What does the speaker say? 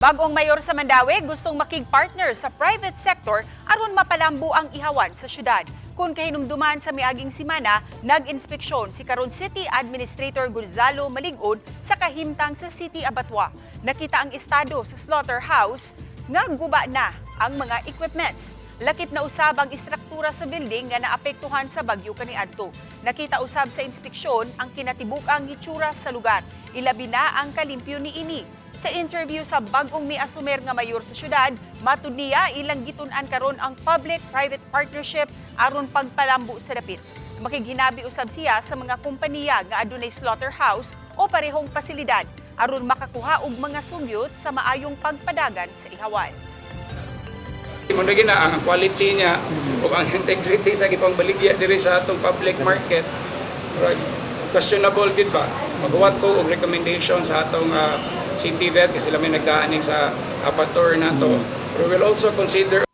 Bagong mayor sa Mandawi gustong makig-partner sa private sector aron mapalambo ang ihawan sa syudad. Kung kahinumduman sa miaging simana, nag-inspeksyon si Caron City Administrator Gonzalo Maligod sa kahimtang sa City Abatwa. Nakita ang estado sa slaughterhouse nga guba na ang mga equipments. Lakip na usab ang istruktura sa building nga naapektuhan sa bagyo kaniadto. Nakita usab sa inspeksyon ang kinatibuk-ang hitsura sa lugar. Ilabi na ang kalimpyo ni ini. Sa interview sa bagong miasumer nga mayor sa syudad, matud niya ilang gitun-an karon ang public-private partnership aron pagpalambo sa dapit. Makighinabi usab siya sa mga kompanya nga adunay slaughterhouse o parehong pasilidad aron makakuha og mga sugyot sa maayong pagpadagan sa ihawan. Mo na gina ang quality niya o ang integrity sa gipang baligya diri sa atong public market. Questionable gid ba? Maghuwat ko og recommendation sa atong ah, city vet kasi sila may nagdaaning sa apator na to. Pero we'll also consider